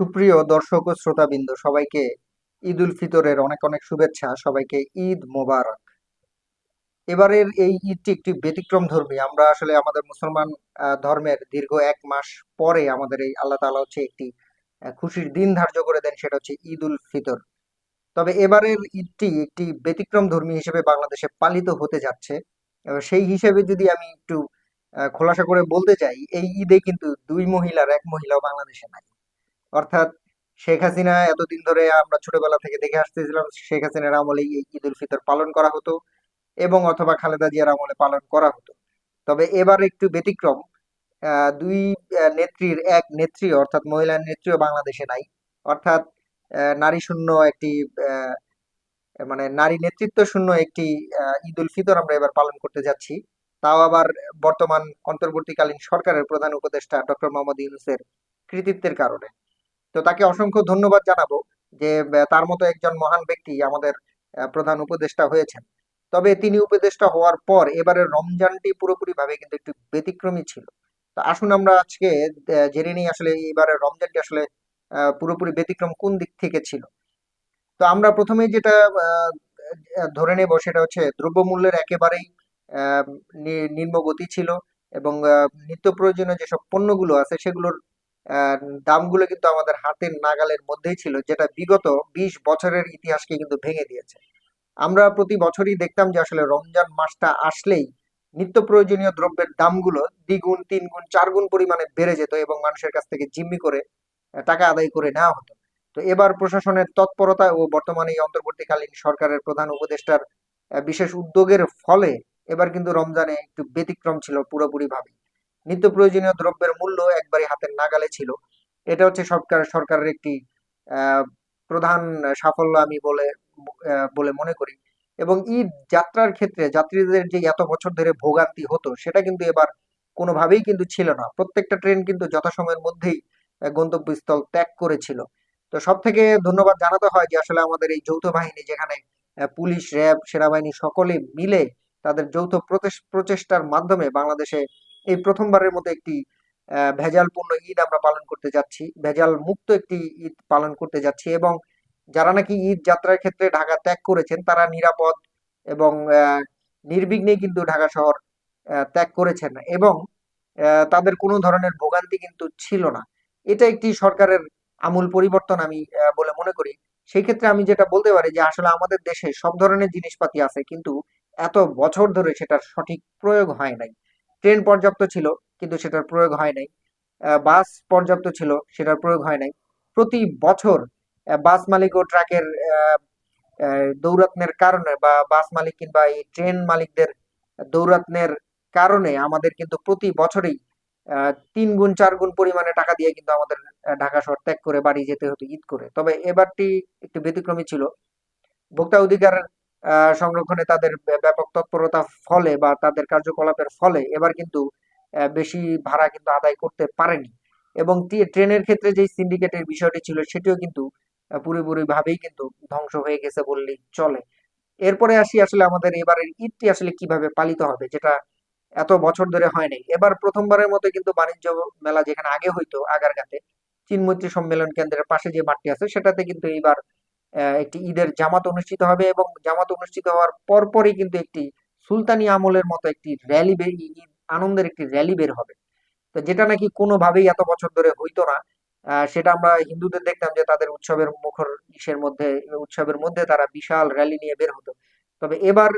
সুপ্রিয় দর্শক ও শ্রোতাবৃন্দ, সবাইকে ঈদ উল ফিতরের অনেক অনেক শুভেচ্ছা, সবাইকে ঈদ মোবারক। এবারের এই ঈদটি একটি ব্যতিক্রম ধর্মী। আমরা আসলে আমাদের মুসলমান ধর্মের দীর্ঘ এক মাস পরে আমাদের এই আল্লাহ তাআলা হচ্ছে একটি খুশির দিন ধার্য করে দেন, সেটা হচ্ছে ঈদ উল ফিতর। তবে এবারের ঈদটি একটি ব্যতিক্রম ধর্মী হিসেবে বাংলাদেশে পালিত হতে যাচ্ছে। সেই হিসেবে যদি আমি একটু খোলাসা করে বলতে চাই, এই ঈদে কিন্তু দুই মহিলার, এক মহিলাও বাংলাদেশে নাই। অর্থাৎ শেখ হাসিনা এতদিন ধরে আমরা ছোটবেলা থেকে দেখে আসতেছিলাম, শেখ হাসিনার আমলে ঈদ উল ফিতর পালন করা হতো এবং অথবা খালেদা জিয়ার আমলে পালন করা হতো। তবে এবার একটু ব্যতিক্রম। দুই নেত্রীর এক নেত্রী, অর্থাৎ মহিলা নেত্রীও বাংলাদেশে নাই। অর্থাৎ নারী শূন্য একটি মানে নারী নেতৃত্ব শূন্য একটি ঈদ উল ফিতর আমরা এবার পালন করতে যাচ্ছি। তাও আবার বর্তমান অন্তর্বর্তীকালীন সরকারের প্রধান উপদেষ্টা ডক্টর মোহাম্মদ ইউনূসের কৃতিত্বের কারণে। তো তাকে অসংখ্য ধন্যবাদ জানাব যে তার মতো একজন মহান ব্যক্তি আমাদের প্রধান উপদেষ্টা হয়েছেন। তবে তিনি উপদেষ্টা হওয়ার পর এবারের রমজানটি পুরোপুরি ভাবে কিন্তু একটু ব্যতিক্রমী ছিল। তো আসুন আমরা আজকে জেনে নিই আসলে এবারের রমজানটি আসলে পুরোপুরি ব্যতিক্রম কোন দিক থেকে ছিল। তো আমরা প্রথমে যেটা ধরে নেব সেটা হচ্ছে দ্রব্যমূল্যের একেবারেই নিম্নগতি ছিল এবং নিত্য প্রয়োজনীয় যেসব পণ্যগুলো আছে সেগুলোর দামগুলো কিন্তু আমাদের হাতের নাগালের মধ্যেই ছিল, যেটা বিগত বিশ বছরের ইতিহাসকে কিন্তু ভেঙে দিয়েছে। আমরা প্রতি বছরই দেখতাম যে আসলে রমজান মাসটা আসলেই নিত্য প্রয়োজনীয় দ্রব্যের দামগুলো দ্বিগুণ তিন গুণ চার গুণ পরিমাণে বেড়ে যেত এবং মানুষের কাছ থেকে জিম্মি করে টাকা আদায় করে নেওয়া হতো। তো এবার প্রশাসনের তৎপরতা ও বর্তমানে এই অন্তর্বর্তীকালীন সরকারের প্রধান উপদেষ্টার বিশেষ উদ্যোগের ফলে এবার কিন্তু রমজানে একটু ব্যতিক্রম ছিল পুরোপুরি ভাবে নিত্য প্রয়োজনীয় দ্রব্যের মূল্য একবারে হাতের নাগালে ছিল। এটা হচ্ছে সরকার, সরকারের একটি প্রধান সাফল্য আমি বলে বলে মনে করি। এবং ঈদ যাত্রার ক্ষেত্রে যাত্রীদের যে এত বছর ধরে ভোগান্তি হতো, সেটা কিন্তু এবার কোনোভাবেই কিন্তু ছিল না। প্রত্যেকটা ট্রেন কিন্তু যথাসময়ের মধ্যেই গন্তব্যস্থল ত্যাগ করেছিল। তো সব থেকে ধন্যবাদ জানাতে হয় যে আসলে আমাদের এই যৌথ বাহিনী যেখানে পুলিশ, র্যাব, সেনাবাহিনী সকলে মিলে তাদের যৌথ প্রচেষ- প্রচেষ্টার মাধ্যমে বাংলাদেশে এই প্রথমবারের মতো একটি আহ, ভেজালপূর্ণ ঈদ আমরা পালন করতে যাচ্ছি। ভেজাল মুক্ত একটি ঈদ পালন করতে যাচ্ছি এবং যারা নাকি ঈদ যাত্রার ক্ষেত্রে ঢাকা ত্যাগ করেছেন তারা নিরাপদ এবং নির্বিঘ্নে কিন্তু ঢাকা শহর ত্যাগ করেছেন এবং তাদের কোনো ধরনের ভোগান্তি কিন্তু ছিল না। এটা একটি সরকারের আমূল পরিবর্তন আমি বলে মনে করি। সেই ক্ষেত্রে আমি যেটা বলতে পারি যে আসলে আমাদের দেশে সব ধরনের জিনিসপাতি আছে কিন্তু এত বছর ধরে সেটার সঠিক প্রয়োগ হয় নাই। ট্রেন পর্যাপ্ত ছিল কিন্তু সেটার প্রয়োগ হয় নাই। বাস পর্যাপ্ত ছিল সেটার প্রয়োগ হয় নাই। প্রতি বছর বাস মালিক ও ট্রাকের দৌরাত্ম্যের কারণে বা বাস মালিক কিংবা এই ট্রেন মালিকদের দৌরাত্ম্যের কারণে আমাদের কিন্তু প্রতি বছরেই তিন গুণ চার গুণ পরিমাণে টাকা দিয়ে কিন্তু আমাদের ঢাকা শহর ত্যাগ করে বাড়ি যেতে হতো ঈদ করে। তবে এবারটি একটু ব্যতিক্রমী ছিল। ভোক্তা অধিকার আহ, সংরক্ষণে তাদের ব্যাপক তৎপরতা ফলে বা তাদের কার্যকলাপের ফলে এবার কিন্তু বেশি ভাড়া কিন্তু আদায় করতে পারেনি। এবং ট্রেনের ক্ষেত্রে যে সিন্ডিকেটের বিষয়টি ছিল সেটিও কিন্তু আহ, পুরোপুরি ভাবেই কিন্তু ধ্বংস হয়ে গেছে বললেই চলে। এরপরে আসি আসলে আমাদের এবারের ঈদটি আসলে কীভাবে পালিত হবে যেটা এত বছর ধরে হয়নি এবার প্রথমবারের মতো কিন্তু বাণিজ্য মেলা যেখানে আগে হইতো আগারগাঁতে চীনমৈত্রী সম্মেলন কেন্দ্রের পাশে যে মাঠটি আছে সেটাতে কিন্তু এইবার একটি ঈদের জামাত অনুষ্ঠিত হবে এবং জামাত অনুষ্ঠিত হওয়ার পরপরই কিন্তু একটি সুলতানি আমলের মতো একটি র্যালি বের ঈদ, আনন্দের একটি র্যালি বের হবে। তো যেটা নাকি কোনোভাবেই এত বছর ধরে হইতো না সেটা আমরা হিন্দুদের দেখতাম যে তাদের উৎসবের মুখর ইসের মধ্যে, উৎসবের মধ্যে তারা বিশাল র্যালি নিয়ে বের হতো। তবে এবার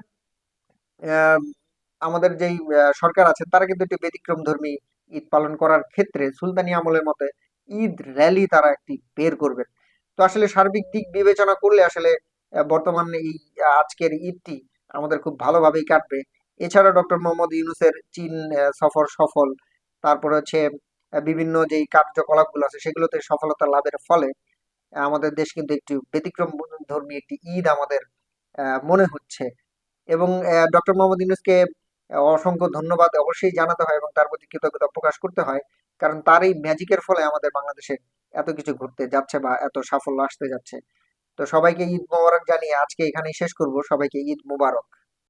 আমাদের যেই সরকার আছে, তারা কিন্তু একটি ব্যতিক্রম ধর্মী ঈদ পালন করার ক্ষেত্রে সুলতানি আমলের মতে ঈদ র্যালি তারা একটি বের করবেন তো আসলে সার্বিক দিক বিবেচনা করলে আসলে বর্তমান এই আজকের ঈদটি আমাদের খুব ভালোভাবেই কাটবে। এছাড়া ডক্টর মোহাম্মদ ইউনূসের চীন সফর সফল। তারপর হচ্ছে বিভিন্ন যেই কার্যকলাপগুলো আছে সেগুলোতে সফলতা লাভের ফলে আমাদের দেশ কিন্তু একটি ব্যতিক্রম ধর্মী একটি ঈদ আমাদের মনে হচ্ছে। এবং ডক্টর মোহাম্মদ ইউনুসকে অসংখ্য ধন্যবাদ অবশ্যই জানাতে হয় এবং তার প্রতি কৃতজ্ঞতা প্রকাশ করতে হয়। কারণ তার এই ম্যাজিকের ফলে আমাদের বাংলাদেশে এত কিছু ঘুরতে যাচ্ছে বা এত সাফল্য আসতে যাচ্ছে। তো সবাইকে ঈদ মোবারক জানিয়ে আজকে এখানেই শেষ করব। সবাইকে ঈদ মোবারক।